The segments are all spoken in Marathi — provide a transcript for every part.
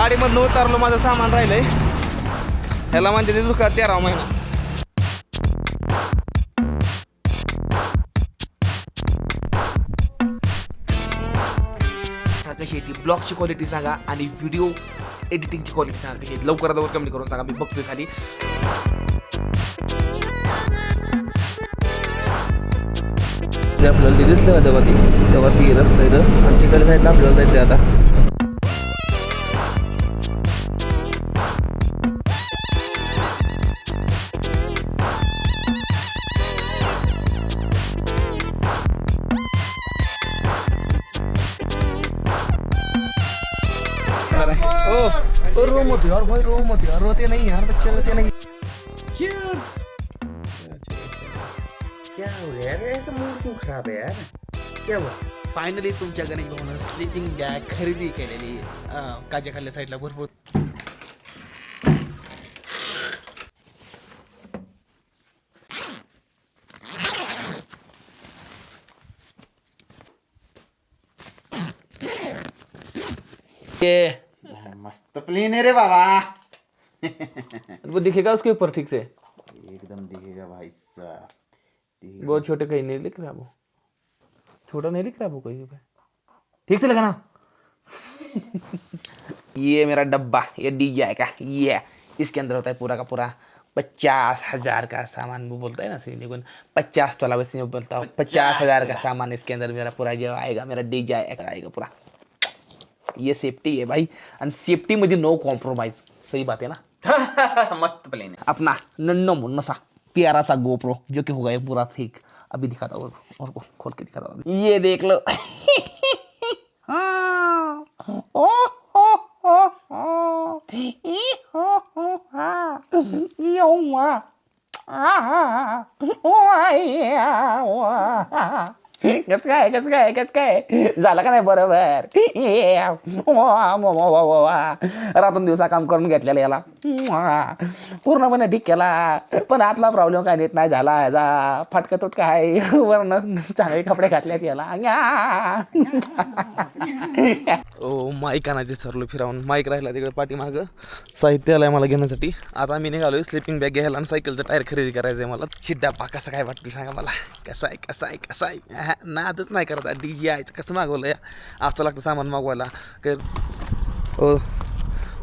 गाडीमधनं उतारलो माझं सामान राहिलंय. ह्याला म्हणजे ते दुखा तेरा महिना. कशी आहे ती ब्लॉगची क्वालिटी सांगा आणि व्हिडिओ एडिटिंगची क्वालिटी सांगा कशी आहे. लवकरात लवकर कमी करून सांगा मी बघतोय खाली. आपल्याला ते दिसलं का तेव्हा ती तेव्हा ती रस्ता इथं आमच्याकडे साईडला आपल्याला जायचं आता. रोम होती यार भाई रोम होती यार रोते नहीं यार बच्चे रोते नहीं। Cheers! क्या हो गया यार? ऐसा मूड क्यों खराब है यार? क्या हुआ? फायनली तुमच्या गणेश भाऊनं स्लिपिंग बॅग खरेदी केलेली काच्या खाल्ल्या साईडला भरपूर. ये मस्त प्लेन है रे बाबा। वो दिखेगा उसके ऊपर ठीक से? एकदम दिखेगा भाई साहब। बहुत छोटे कहीं नहीं लिख रहा वो। छोटा नहीं लिख रहा वो कहीं पे? ठीक से लगाना। ये मेरा डब्बा ये डी का ये इसके अंदर होता है पूरा का पूरा पचास हज़ार का सामान वो बोलता है ना सीने को। पचास तोला वैसे बोलता हूँ। पचास हज़ार का सामान इसके अंदर मेरा पूरा जो आएगा मेरा डी आएगा पूरा। ये सेफ्टी है भाई और सेफ्टी मध्ये नो कॉम्प्रोमाइज सही बात है ना मस्त प्लेन है अपना नन्नो मुन्ना सा प्यारा सा गोप्रो जो कि होगा ये पूरा ठीक अभी दिखाता हूँ और, को खोल के दिखाता हूँ ये देख लो हाँ। ओ, हो, हो, हो। ई, हो, हो, हा। यो, वा। आ, ओ, आ. कसं काय कस काय कस काय? झालं का नाही बरोबर? ये, वा. रातून दिवसा काम करून घेतलेलं याला. पूर्णपणे ठीक केला. पण आतला प्रॉब्लेम काय नीट नाही झाला याचा. फाटका तुटका आहे वरण चांगले कपडे घातलेत याला. ओ माईक आणायचे सरलो फिरावून. माईक राहिला तिकडे पाठीमाग. साहित्य आलंय मला घेण्यासाठी. आता मी निघालोय. स्लिपिंग बॅग घ्यायला आणि सायकलचं टायर खरेदी करायचं आहे मला. हिड्डा पा कसं काय वाटतील सांगा मला. कसा आहे कसं आहे कसं आहे? नादच नाही करत. डी जी आहे कसं मागवलं या? असं लागतं सामान मागवायला. काय? ओ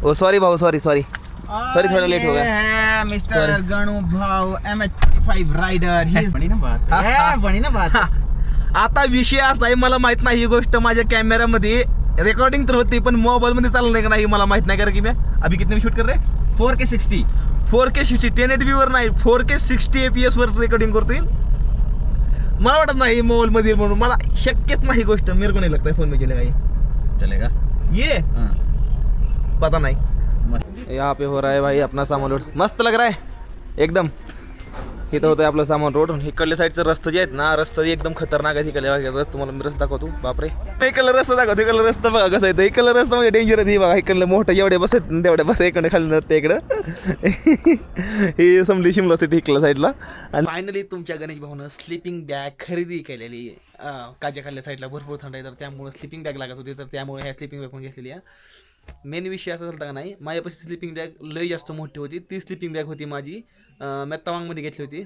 ओ सॉरी भाऊ सॉरी सॉरी सॉरी थोड़ा लेट हो ये गया है मिस्टर गणू भाव एम एच फाइव राइडर बड़ी ना बात. है बड़ी ना बात. है. आता विषय असा आहे मला माहीत नाही ही गोष्ट माझ्या कॅमेऱ्यामध्ये रेकॉर्डिंग तर होती पण मोबाईल मध्ये चाललं का नाही मला माहीत नाही कारण की मी अभी कितने में शूट कर रहे? Four K sixty four K sixty ten eight वर नाही four K sixty A P S वर रेकॉर्डिंग करतोय. मला वाटत नाही मोबाईल मध्ये येईल म्हणून. मला शक्यच नाही गोष्ट. मेरे को नहीं लगता फोन में चलेगा ये चलेगा ये. हाँ. पता नहीं. यहाँ पे हो रहा है भाई अपना सामान लोड मस्त लग रहा है. एकदम. इथं होतं आपलं सामान रोड. इकडल्या साईडचं रस्ता जे आहेत ना रस्ता एकदम खतरनाक आहे इकडल्या तुम्हाला मी रस्ता दाखवतो. बापरे. इकडला रस्ता दाखवतो इकडला रस्ता बघा कसं आहे इकडला रस्ता म्हणजे डेंजर आहे बघा. इकडलं मोठं एवढे बस आहेत तेवढ्या बस इकडे खाली नसते इकडं. हे समली शिमला सिटी इकडल्या साईडला. आणि फायनली तुमच्या गणेश भाऊनं स्लिपिंग बॅग खरेदी केलेली. काजा खाल्ल्या साईडला भरपूर थंड आहे तर त्यामुळे स्लिपिंग बॅग लागत होती तर त्यामुळे ह्या स्लिपिंग बॅग पण घेतलेली आहे. मेन विषय असा झाला का नाही माझ्यापाशी स्लिपिंग बॅग लय जास्त मोठी होती. ती स्लिपिंग बॅग होती माझी. मी तवांगमध्ये घेतली होती.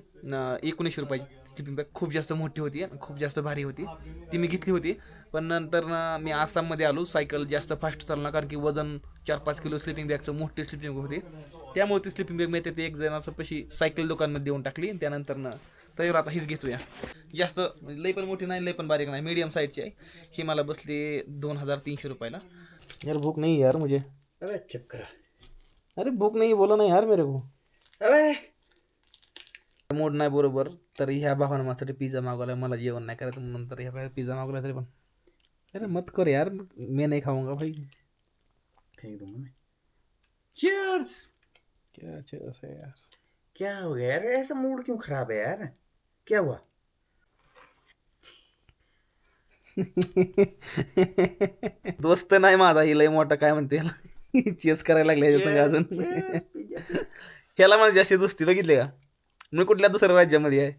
एकोणीसशे रुपयाची स्लिपिंग बॅग खूप जास्त मोठी होती आणि खूप जास्त भारी होती. ती मी घेतली होती. पण नंतर ना मी आसाममध्ये आलो. सायकल जास्त फास्ट चालणार कारण की वजन चार पाच किलो स्लिपिंग बॅगचं मोठी स्लिपिंग बॅग होती. त्यामुळे ती स्लिपिंग बॅग मी ते एक जण असं पशी सायकल दुकानमध्ये देऊन टाकली. त्यानंतर ना तर आता हीच घेतोया. जास्त म्हणजे लई पण मोठी नाही लई पण बारीक नाही. मीडियम साईजची आहे. ही मला बसली दोन हजार तीनशे रुपयाला. यार भूख नहीं यार मुझे. अबे चुप करा. अरे भूक नाही बोला नाही यार मेरे को. अबे! मूड नाही बरोबर तर ह्या भावानं माझ्यासाठी पिझ्झा मागवला मला जेवण नाही करायचं म्हणून तर ह्या पिझ्झा मागवला तरी पण. अरे मत कर यार मैं नहीं खाऊंगा भाई. फेंक दूंगा मैं. चीयर्स क्या अच्छा से यार. क्या हो गया यार? ऐसा मूड क्यों खराब है यार? क्या हुआ? दोस्त नाही माझा ही लय मोठा काय म्हणते चेस करायला लागले अजून. ह्याला मला जास्त दोस्ती बघितली का? मी कुठल्या दुसऱ्या राज्यामध्ये आहे?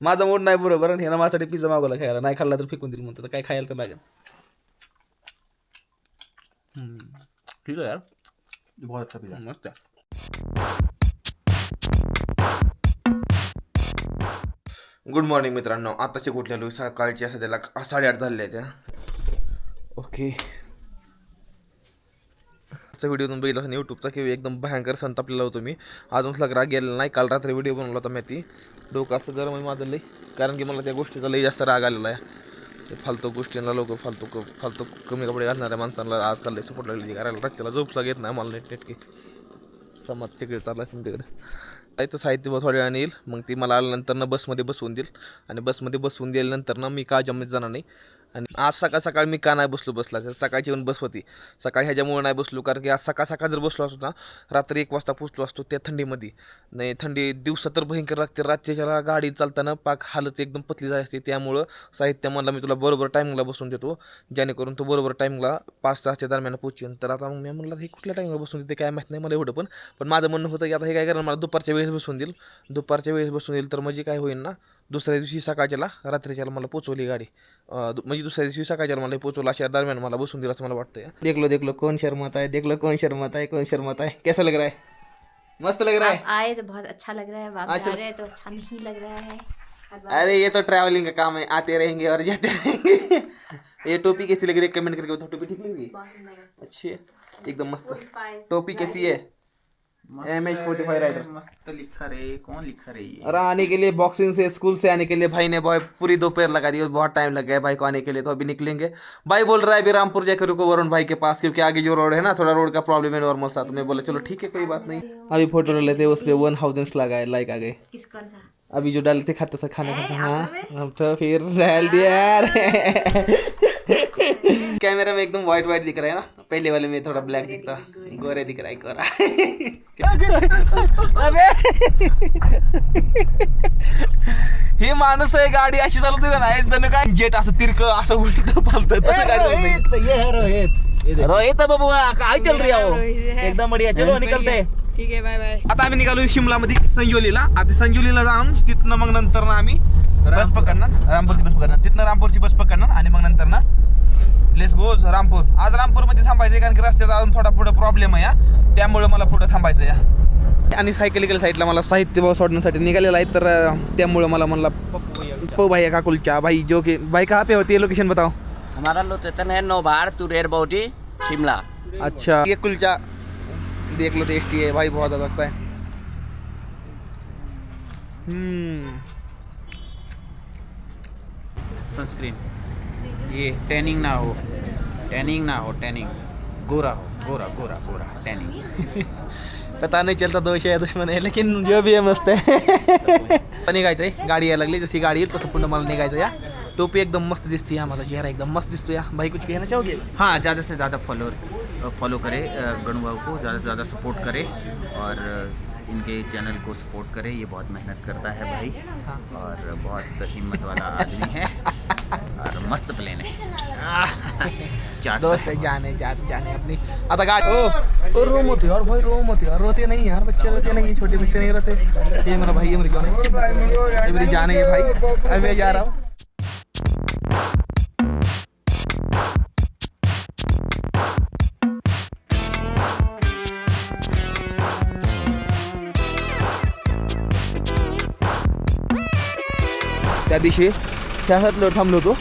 माझा मूड नाही बरोबर आणि ह्याला माझ्यासाठी पिझ्झा मागवला खायला. नाही खाल्ला तर फेकून दिल म्हणतो तर काय खायला तर लागेल. ठीक आहे यार. बहुत अच्छा पिज्जा मस्त गुड मॉर्निंग मित्रांनो. आताचे कुठलेलो सकाळची असं त्याला साडेआठ झाले त्या ओके आजचा व्हिडिओ तुम्ही बघितला असेल यूट्यूबचा की एकदम भयंकर संतापलेला होतो मी. अजून सुद्धा राग गेलेला नाही काल रात्री व्हिडिओ बनवला होता मी ती डोकं असं जरा मी माझं लई कारण की मला त्या गोष्टीचा लई जास्त राग आलेला आहे. ते फालतू गोष्टींना लोक फालतू क- फालतू कमी कपडे घालणाऱ्या माणसांना आजकाल लई सपोर्ट लागली. करायला रात्रीला झोपचा घेत नाही मला नेट नेटकी. समाज तिकडे चालला असेल तिकडे. तर साहित्य थोड्या वेळाने येईल मग ती मला आल्यानंतर ना बसमध्ये बसवून देईल. आणि बसमध्ये बसवून दिल्यानंतर ना मी का जमीत जाणार नाही. आणि आज सकाळ सकाळ मी का नाही बसलो बसला सकाळची येऊन बस होती. सकाळी ह्याच्यामुळे नाही बसलो कारण की आज सकाळ सकाळ जर बसलो असतो ना रात्री एक वाजता पोचलो असतो त्या थंडीमध्ये. नाही थंडी दिवसा तर भयंकर लागते रात्रीच्या गाडी चालताना पाक हालत एकदम पतली जाय असते त्यामुळं साहित्य म्हणला मी तुला बरोबर टायमिंगला बसून देतो जेणेकरून तो बरोबर टायमिंगला पाच सहाच्या दरम्यान पोचेन तर आता मग मी म्हणलं हे कुठल्या टायमिंगला बसून देते काय माहीत नाही मला एवढं पण. पण माझं म्हणणं होतं की आता हे काय करणार मला दुपारच्या वेळेस बसून देईल. दुपारच्या वेळेस बसून देईल तर म्हणजे काय होईल ना दुसऱ्या दिवशी सकाळच्याला रात्रीच्याला मला पोचवली गाडी. म्हणजे दुसऱ्या दिवशी सकाळच्याला मला पोचवलं अशा दरम्यान मला बसून दिलं असं मला वाटतं देखलो देखलो कोण शर्मात आहे? देखलो कोण शर्मात आहे? कोण शर्मात आहे? कैसा लग रहा है? मस्त लग रहा है? आए तो बहुत अच्छा लग रहा है अब आप अच्छा। जा रहे हैं तो अच्छा नहीं लग रहा है। अरे ये तो ट्रैवलिंग का काम है आते रहेंगे और जाते रहेंगे। ये टोपी कैसी लग रही है? कमेंट करके बताओ टोपी ठीक लग रही है? अच्छी है एकदम मस्त। टोपी कैसी है? M H forty five rider मस्त लिखा रे कौन लिखा रे ये? और आने के लिए बॉक्सिंग से स्कूल से आने के लिए भाई ने बहुत पूरी दोपहर लगा दी और बहुत टाइम लग गया भाई को आने के लिए तो अभी निकलेंगे। भाई बोल रहा है अभी रामपुर जाकर रुको वरुण भाई के पास क्योंकि आगे जो रोड है ना थोड़ा रोड का प्रॉब्लम है नॉर्मल सा तो मैं। बोला चलो ठीक है कोई बात नहीं। अभी फ़ोटो लेते हैं उस पर वन थाउज़ेंड लगा लाइक आ गए। किस कौन सा? अभी जो डालते खाते सा खाना खाते हाँ। हम तो फिर डाल दिया यार कैमरा में एकदम व्हाइट व्हाइट दिख रहा है ना? पहले वाले में थोड़ा ब्लैक दिखता। गोरे दिख रहा है गोरा ही माणूस आहे गाडी अशी चालवते का नाही? जणू काय जेट असं तिरक असं उलट पालत तसं गाडी रोहित बाबू काय चल रही हो. एकदम बढ़िया. चलो निकलते. ठीक है बाय बाय आता आम्ही निघालो शिमलामध्ये संजोलीला. आता संजोलीला जाऊन तिथनं मग नंतर ना आम्ही बस पकडणार रामपूरची बस पकडणार. तिथनं रामपूरची बस पकडणार आणि मग नंतर ना लेस गो रामपूर. आज रामपूरमध्ये थांबायचं कारण की रस्त्याचा अजून थोडा पुढे प्रॉब्लेम आहे या त्यामुळे मला पुढे थांबायचं या आणि सायकलिकल साईडला मला साहित्य भाव सोडण्यासाठी निघालेला आहे तर त्यामुळे मला म्हणला पप्पू भाई काकुलच्या. भाई जो की भाई कहाँ पे होती है लोकेशन बताओ. हमारा लोकेशन है नोभार तुरेर बौटी शिमला. अच्छा. ये कुलचा देख लो टेस्टी है. भाई बहुत ज़्यादा लगता है। हम्म. सनस्क्रीन ये टैनिंग ना हो. टैनिंग ना हो टैनिंग गोरा हो गोरा गोरा गोरा टैनिंग पता नहीं चलता दोष है दुश्मन है लेकिन जो भी है मस्त है। निघायचं आहे गाडी यायला लागली जशी गाडी येईल तसं पुन्हा मला निघायचं या? टोपी एकदम मस्त दिसते या माझा चेहरा एकदम मस्त दिसतो या? भाई कुछ कहना चाहोगे? हाँ ज़्यादा से ज़्यादा फॉलो फॉलो करे गणु बाबू को ज़्यादा से ज़्यादा सपोर्ट करे और इनके चैनल को सपोर्ट करें ये बहुत मेहनत करता है भाई और बहुत हिम्मत वाला आदमी है। और मस्त प्लेन है। दोस्त है। जाने जान जाने अपनी। आता ओ ओ रोम होती है और भाई रोम होती है और रोते नहीं यार बच्चे रोते नहीं छोटे बच्चे नहीं रोते। ये मेरा भाई है मेरे क्यों ये मेरी जान है भाई। अब मैं जा रहा हूँ। त्या दिवशी त्याच्यातलं थांबलो होतो.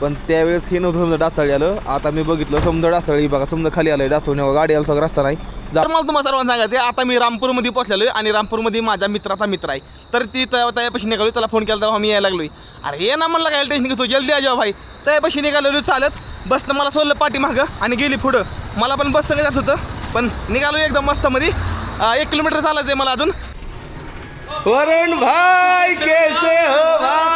पण त्यावेळेस हे नव्हतं समजा डासाळी आलं. आता मी बघितलं समजा डासाळी बघा समजा खाली आलं डासवण्यावर गाडी आला सगळं रस्ता नाही. तर मला तुम्हाला सर्वांना सांगायचं आहे, आता मी रामपूरमध्ये पोचलेलो आहे आणि रामपूरमध्ये माझ्या मित्राचा मित्र आहे. तर ती त्यापाशी निघालो त्याला फोन केला तेव्हा मी यायला लागलोय. अरे ये ना म्हणलं काय टेन्शन घेतो? जल्दी आ भाई. त्यापाशी निघालेलो चालत. बसनं मला सोडलं पाठीमागं आणि गेली पुढं. मला पण बसनं जात होतं. पण निघालो एकदम मस्तमध्ये. एक किलोमीटर चालायचं आहे मला अजून. वरुण भाई कैसे हो भाई?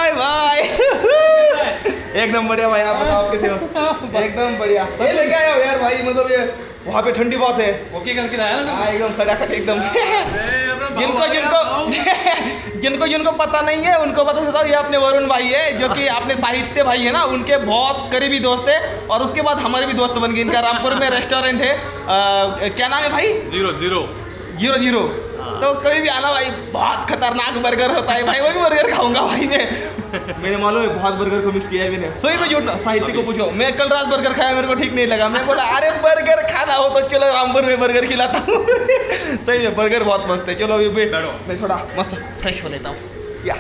एकदम बढ़िया भाई आप बताओ कैसे हो? एकदम बढ़िया। ये लेके आए हो यार भाई मतलब ये वहाँ पे ठंडी बहुत है। ओके करके लाया ना हाँ एकदम खटाखट एकदम। जिनको जिनको जिनको जिनको पता नहीं है उनको पता चलता ये अपने वरुण भाई है जो कि अपने साहित्य भाई है ना उनके बहुत करीबी दोस्त है और उसके बाद हमारे भी दोस्त बन गए इनका रामपुर में रेस्टोरेंट है। अ, क्या नाम है भाई? Zero zero. Zero zero. तो कभी भी आना भाई बहुत खतरनाक बर्गर होता है भाई वही बर्गर खाऊंगा भाई मैं। मैंने मालूम है बहुत बर्गर को मिस किया है मैंने। सही में झूठ साहित्य को पूछो मैं कल रात बर्गर खाया मेरे को ठीक नहीं लगा। मैं बोला अरे बर्गर खाना हो तो चलो रामपुर में बर्गर खिलाता हूँ। सही में बर्गर बहुत मस्त है। चलो अभी मैं थोड़ा मस्त फ्रेश हो लेता हूँ। या।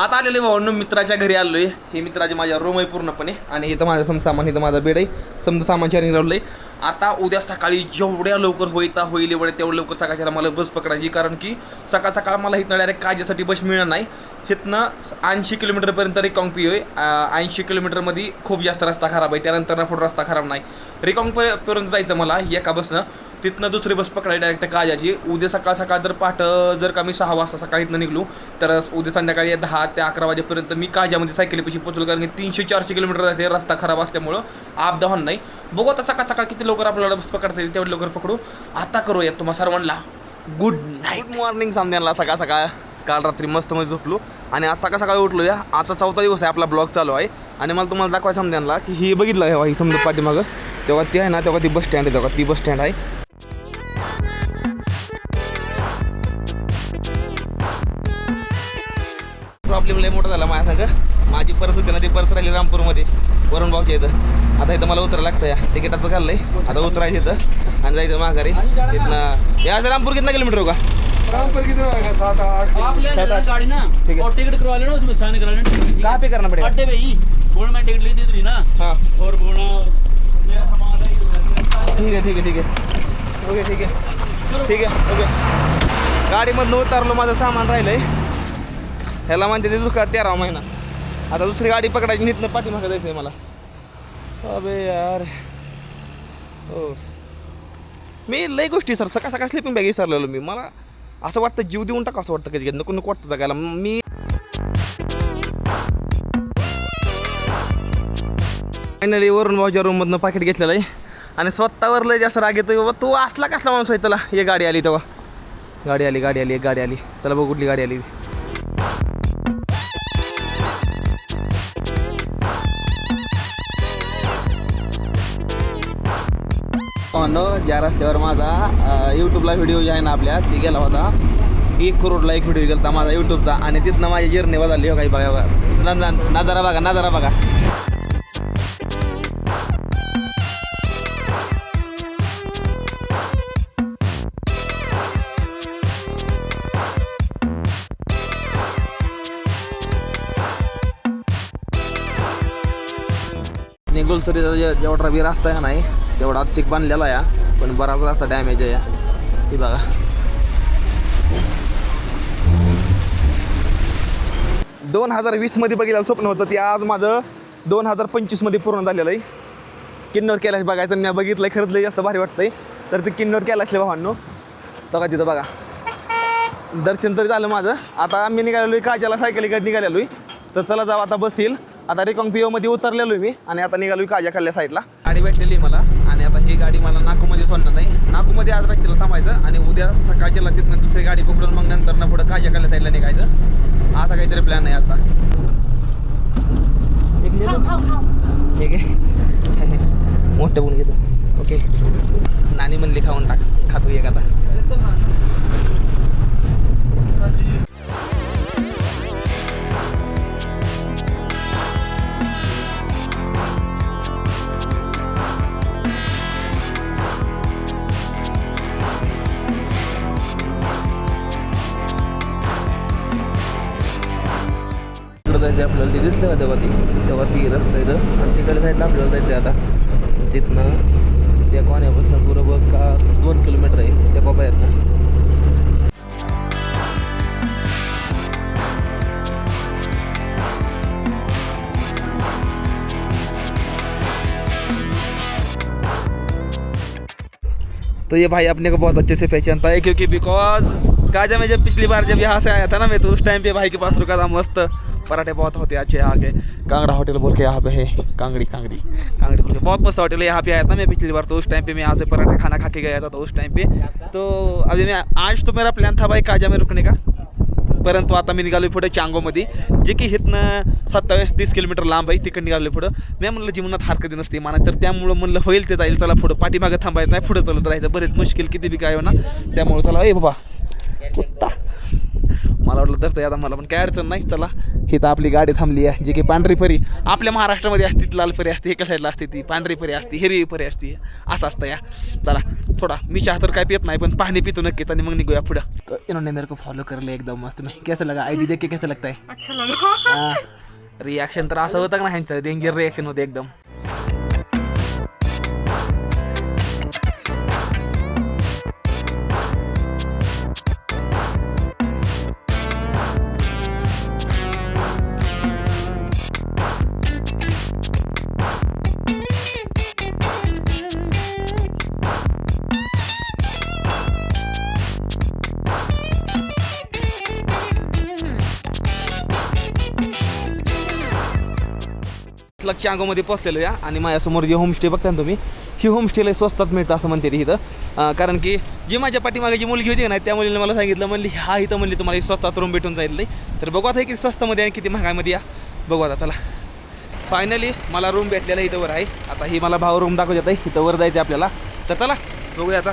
आता आलेले भावांनो मित्राच्या घरी आलोय. हे मित्राचे माझ्या रूम आहे पूर्णपणे. आणि इथं माझं सम सामान इथं माझा बेड आहे. समजा सामान शेअरिंग लावलंय आता उद्या सकाळी जेवढ्या लवकर होईता होईल एवढ्या तेवढं लवकर सकाळच्या मला बस पकडायची कारण की सकाळ सकाळ मला इथनं डायरेक्ट काजेसाठी बस मिळणार नाही. इथनं ऐंशी किलोमीटरपर्यंत रिकॉंग पी होय ऐंशी किलोमीटरमध्ये खूप जास्त रस्ता खराब आहे त्यानंतर ना पुढे रस्ता खराब नाही. रिकॉंग पर्यंत जायचं मला एका बसनं. तिथनं दुसरी बस पकडायची डायरेक्ट काजाची उद्या सकाळ सकाळ जर पाठ जर का मी सहा वाजता सकाळी इथनं निघलो तर उद्या संध्याकाळी दहा ते अकरा वाजेपर्यंत मी काजामध्ये सायकलीपाशी पोचलो कारण की तीनशे चारशे किलोमीटर जाते रस्ता खराब असल्यामुळं आप दहन नाही. बघू आता सकाळ सकाळ किती लवकर आपल्याला बस पकडता येईल तेवढं लवकर पकडू. आता करूया तुम्हा सर्वांना. गुड नाईट गुड मॉर्निंग सामन्याला सकाळ सकाळ. काल रात्री मस्त मध्ये झोपलो. आणि आज सकाळ सकाळी उठलो या आजचा चौथा दिवस आहे आपला ब्लॉग चालू आहे. आणि मला तुम्हाला दाखवायचं समजायला की हे बघितलं आहे ही समजा पाठीमागं. तेव्हा ती आहे ना तेव्हा ती बस स्टँड आहे तेव्हा ती बस स्टँड आहे. प्रॉब्लेम लय मोठा झाला माझ्या संग. माझी परस होती ना ती परस राहिली रामपूरमध्ये वरुण भाऊच्या इथं. आता इथं मला उतरायला लागतं या तिकिटाचं काढलंय. आता उतरायचं इथं आणि जायचं माघारी. तिथनं या रामपूर कितना किलोमीटर होगा सात आठ गाड़ी ना. ठीक। और टिकट करवा लेना उसमें साइन करा लेना कहाँ पे करना पड़ेगा? अड्डे पे ही. बोल में टिकट ली थी ना. हाँ। और बोला मेरा सामान है ये ठीक आहे ठीक आहे ठीक आहे ओके ठीक आहे ठीक आहे ओके। गाडीमधनं उतारलो माझं सामान राहिलंय. ह्याला म्हणते ते दुका तेरा महिना. आता दुसरी गाडी पकडायची नीतनं पाठीमागं जायचं आहे मला. अबे यार. हो. मी लई गोष्टी सर सकाळ सकाळ स्लिपिंग बॅग विसरलेलो मी. मला असं वाटतं जीव देऊन टाका असं वाटतं कधी नको नको वाटतं जगायला. मी फायनली वरून भाऊच्या रूममधनं पाकिट घेतलेलं आहे. आणि स्वतःवर लय जास्त राग येतो बाबा तू असला कसला माणूस आहे? त्याला ये गाडी आली तेव्हा. गाडी आली गाडी आली एक गाडी आली. त्याला बघ कुठली गाडी आली. ज्या रस्त्यावर माझा यूट्यूबला व्हिडिओ जे आहे ना आपल्या ती गेला होता. एक करोडला एक व्हिडिओ गेला माझा यूट्यूबचा आणि तिथनं माझी जर्नी बदलली हो काही बघा बघा. नजारा बघा नजारा बघा. निगोलसरीचा जे- जेवढा बी रस्ता आहे नाही तेवढा चिक बांधलेला आहे पण बराच असा डॅमेज आहे. या ही बघा. दोन हजार वीसमध्ये बघितलं स्वप्न होतं ते आज माझं दोन हजार पंचवीसमध्ये पूर्ण झालेलं आहे. किन्नर कैलाश बघायचं मी बघितलं खरंच लई जास्त भारी वाटतंय. तर ते किन्नर कैलाशले भावांनो बघा तिथं बघा. दर्शन तरी झालं माझं. आता मी निघालेलो आहे काजाला सायकलीकडे निघालेलो आहे. तर चला जाऊ आता बस येईल आता रिकॉंग पिओमध्ये मध्ये उतरलेलो आहे मी आणि आता निघालो आहे काजा खाल्ल्या साईडला आणि भेटलेली मला. ही गाडी मला नाकूमध्ये सोडणार नाही. नाकूमध्ये आज रात्रीला थांबायचं आणि उद्या सकाळच्या तिथनं दुसरी गाडी पकडून मग नंतर ना पुढं खाल्ल्या साईडला निघायचं. असा काहीतरी प्लॅन आहे आता. ठीक आहे मोठं बोलून घेतो ओके. नानी म्हणली खाऊन टाक. खातो एक आता. जायचं आपल्याला ते दिसलं का तेव्हा ती. तेव्हा ती रस्ता इथं आणि तिकडल्या साईडला आपल्याला जायचं आहे आता. तिथनं त्या कोण्यापासून बरोबर का दोन किलोमीटर आहे. त्या कोपऱ्यातनं. तो ये भाई अपने को बहुत अच्छे से पहचानता है क्योंकि बिकॉज काजा में जब पिछली बार जब यहाँ से आया था ना मैं तो उस टाइम पे भाई के पास रुका था मस्त। पराठे बहुत होते अच्छे यहाँ के। कांगड़ा होटल बोल के यहाँ पे है। कांगड़ी कांगड़ी कांगड़ी बोल के। बहुत मस्त होटल है यहाँ पे आया था मैं पिछली बार तो उस टाइम पे मैं यहाँ से पराठे खाना खा के गया था तो उस टाइम पे। तो अभी मैं आज तो मेरा प्लान था भाई काजा में रुकने का। परंतु आता मी निघालो पुढे चांगोमध्ये जे की हिथनं सत्तावीस तीस किलोमीटर लांब आहे तिकडे निघालो पुढं। मी म्हणलं जीवनात हरकत नसते मला तर त्यामुळं म्हणलं होईल ते जाईल चला पुढं. पाठीमागं थांबायचं नाही पुढं चालत राहायचं. बरेच मुश्किल किती बी काय होणार ना त्यामुळं चला ए बाबा कुत्ता. मला वाटलं तर आता मला पण काय अडचण नाही चला. तर आपली गाडी थांबली आहे जी की पांढरी परी. आपल्या महाराष्ट्रामध्ये असते लाल परी असते एका साईडला असते ती पांढरी परी असते हिरवी परी असते. असं असतं या. चला थोडा मी चहा तर काय पित नाही पण पाणी पितो नक्कीच आणि मग निघूया पुढं. तर इन्होंने मेरे को फॉलो कर लिया एकदम मस्त. में कैसा लगा? आईडी देख के कैसा लगता है अच्छा लगा. रिॲक्शन तर असं होतं का नाही ह्यांचं? डेंजर रिॲक्शन होते एकदम. लक्ष अंगामध्ये पोचलेलो या. आणि माझ्यासमोर जे होमस्टे बघता ना तुम्ही ही होमस्टेला स्वस्तात मिळतं असं म्हणते ती इथं. कारण की जी माझ्या पाठीमागे जी मुलगी होती ना त्या मुलीने मला सांगितलं म्हणली हा इथं म्हणली तुम्हाला स्वस्तात रूम भेटून जाईल तर बघू आता हे किती स्वस्तामध्ये आणि किती महागामध्ये या. बघू आता चला. फायनली मला रूम भेटलेला इथं वर आहे. आता ही मला भाव रूम दाखवत आहे इथं वर जायचं आहे आपल्याला. तर चला बघूया आता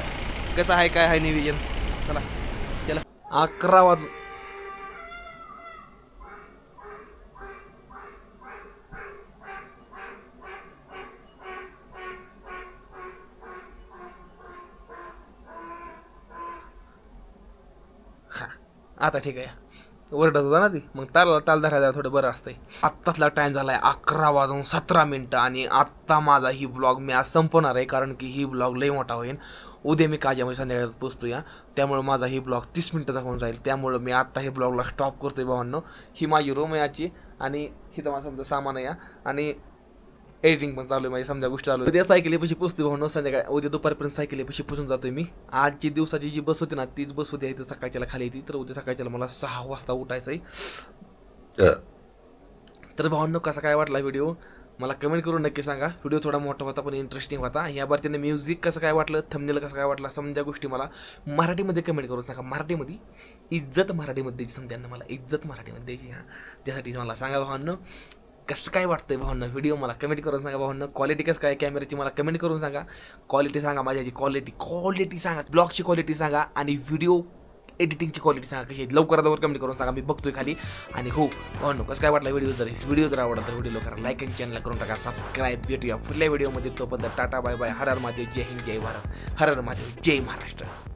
कसं आहे काय आहे निविजन चला. चला. अकरा वाजून हा आता ठीक आहे. ओरडत होता ना ती. मग ताल ताल धरायला थोडं बरं असतंय. आत्ताचला टाईम झाला आहे अकरा वाजून सतरा मिनटं आणि आत्ता माझा ही ब्लॉग मी आज संपवणार आहे कारण की ही ब्लॉग लई मोठा होईल उद्या मी काजामध्ये संध्याकाळी पोचतो या त्यामुळे माझा ही ब्लॉग तीस मिनटाचा होऊन जाईल. त्यामुळं मी आत्ता हे ब्लॉगला स्टॉप करतोय भावांनो. ही माझी रूम याची आणि ही तर माझं समजा सामान आहे या. आणि एडिटिंग पण चालू आहे माझी समजा गोष्टी चालू आहे उद्या सायकलीपाशी पोचते भाऊ संध्याकाळी. उद्या दुपारपर्यंत सायकलीपाशी पोचून जातोय मी. आजची दिवसाची जी बस होती ना तीच बस होती इथं सकाळच्याला खाली येते. तर उद्या सकाळच्याला मला सहा वाजता उठायचं आहे तर भावांनो कसा काय वाटला व्हिडिओ मला कमेंट करून नक्की सांगा. व्हिडिओ थोडा मोठा होता पण इंटरेस्टिंग होता. या बाबतीने म्युझिक कसं काय वाटलं थंबनेल कसं काय वाटलं समजा गोष्टी मला मराठीमध्ये कमेंट करून सांगा. मराठीमध्ये? इज्जत मराठीमध्ये द्यायची समजा मला. इज्जत मराठीमध्ये द्यायची हां. त्यासाठी मला सांगा भावांनो. कसं काय वाटतं आहे भावनं? व्हिडिओ मला कमेंट करून सांगा भावनं. क्वालिटी कसं काय? कॅमेऱ्याची मला कमेंट करून सांगा. क्वालिटी सांगा माझ्याची क्वालिटी क्वालिटी सांगा. ब्लॉगची क्वालिटी सांगा आणि व्हिडिओ एडिटिंगची क्वालिटी सांगा कशी लवकरात लवकर कमेंट करून सांगा. मी बघतोय खाली. आणि हो भावनो कसं काय वाटला व्हिडिओ जर? व्हिडिओ जर आवडला तर व्हिडिओ करा लाईक आणि चॅनल करून टाका. सबस्क्राईब भेटूया पुढल्या व्हिडिओमध्ये तोपर्यंत टाटा बाय बाय हर हर महादेव. जय हिंद जय भारत. हर हर महादेव. जय महाराष्ट्र.